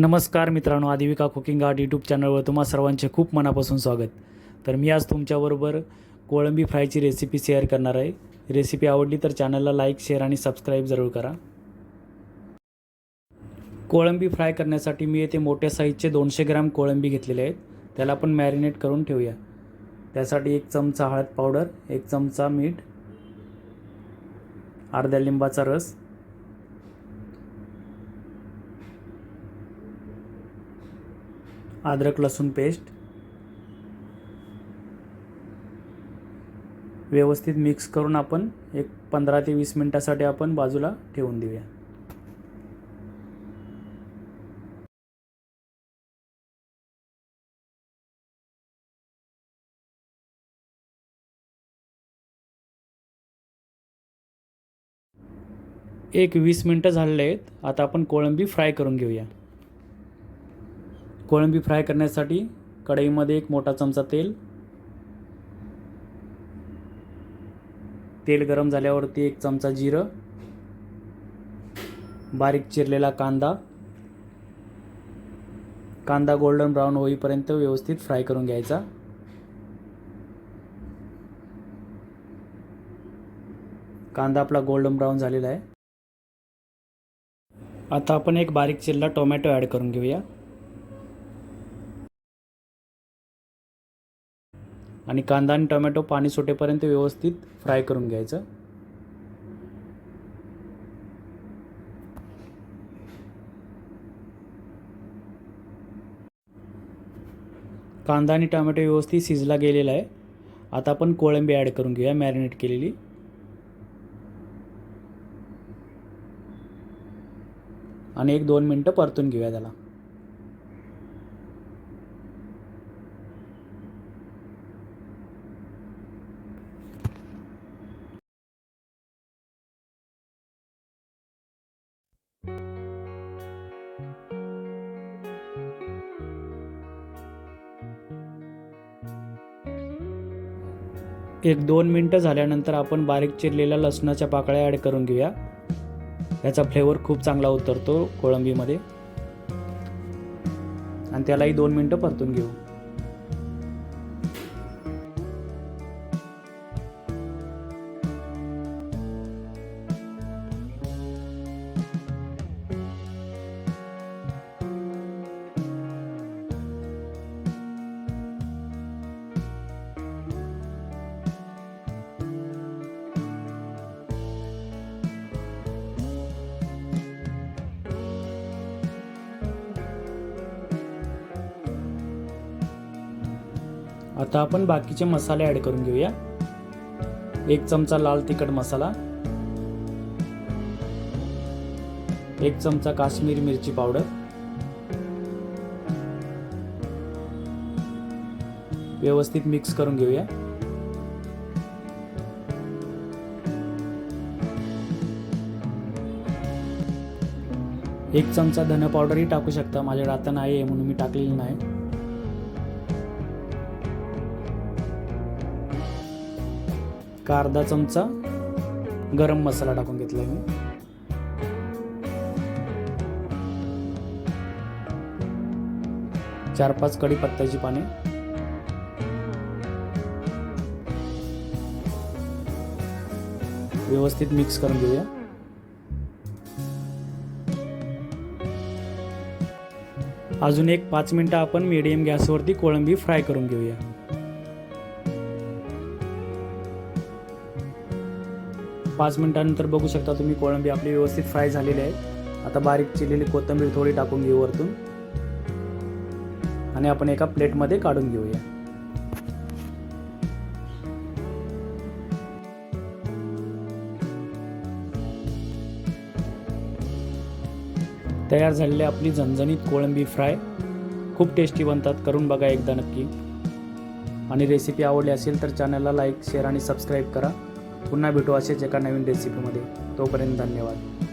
नमस्कार मित्रांनो आदिविका cooking art YouTube चॅनलवर तुम्हा सर्वांचे खूप मनापासून स्वागत. तर मी आज तुमच्याबरोबर कोळंबी फ्रायची रेसिपी शेअर करणार आहे. रेसिपी आवडली तर चॅनलला लाईक शेअर आणि सबस्क्राईब जरूर करा. कोळंबी फ्राय करण्यासाठी मी येथे मोठ्या साईजचे दोनशे ग्रॅम कोळंबी घेतलेले आहेत. त्याला आपण मॅरिनेट करून ठेवूया. त्यासाठी एक चमचा हळद पावडर एक चमचा मीठ अर्ध्या लिंबाचा रस अद्रक लसूण पेस्ट व्यवस्थित मिक्स करून आपण एक पंधरा ते वीस मिनटासाठी आपण बाजूला ठेवून देऊया. एक वीस मिनटं झालेले आहेत. आता आपण कोळंबी फ्राय करून घेऊया. कोळंबी फ्राय करण्यासाठी कढईमध्ये एक मोठा चमचा तेल तेल गरम झाल्यावरती एक चमचा जिरं बारीक चिरलेला कांदा कांदा गोल्डन ब्राऊन होईपर्यंत व्यवस्थित फ्राय करून घ्यायचा. कांदा आपला गोल्डन ब्राऊन झालेला आहे. आता आपण एक बारीक चिरला टोमॅटो ॲड करून घेऊया. आणि कांदा आणि टोमॅटो पाणी सुटेपर्यंत व्यवस्थित फ्राय करून घ्यायचं. कांदा आणि टोमॅटो व्यवस्थित शिजला गेलेला आहे. आता आपण कोळंबी ॲड करून घेऊया मॅरिनेट केलेली. आणि एक दोन मिनटं परतून घेऊया त्याला. एक दोन मिनटं झाल्यानंतर आपण बारीक चिरलेल्या लसणाच्या पाकळ्या ॲड करून घेऊया. याचा फ्लेवर खूप चांगला उतरतो कोळंबीमध्ये. आणि त्यालाही दोन मिनटं परतून घेऊ. आता आपण बाकीचे मसाले ॲड करून घेऊया. एक चमचा लाल तिखट मसाला. एक चमचा काश्मीरी मिरची पावडर. व्यवस्थित मिक्स करून घेऊया. एक चमचा धन पावडरही टाकू शकता. माझ्याकडे आता नाही आहे म्हणून मी टाकलेली नाही. का अर्धा चमचा गरम मसाला टाकून घेतला मी. चार पाच कडी पत्त्याची पाने. व्यवस्थित मिक्स करून घेऊया. अजून एक पाच मिनटं आपण मीडियम गॅसवरती कोळंबी फ्राय करून घेऊया. पाच मिनिटानंतर बघू शकता तुम्ही कोळंबी आपली व्यवस्थित फ्राय झालेली आहे. आता बारीक चिरलेली कोथिंबीर थोडी टाकून घेऊ वरतून. आणि आपण एका प्लेटमध्ये काढून घेऊया. तयार झालेली आपली झणझणीत कोळंबी फ्राय. खूप टेस्टी बनतात करून बघा एकदा नक्की. आणि रेसिपी आवडली असेल तर चॅनलला लाईक शेअर आणि सबस्क्राईब करा. पुन्हा भेटू असेच एका नवीन रेसिपीमध्ये तोपर्यंत धन्यवाद.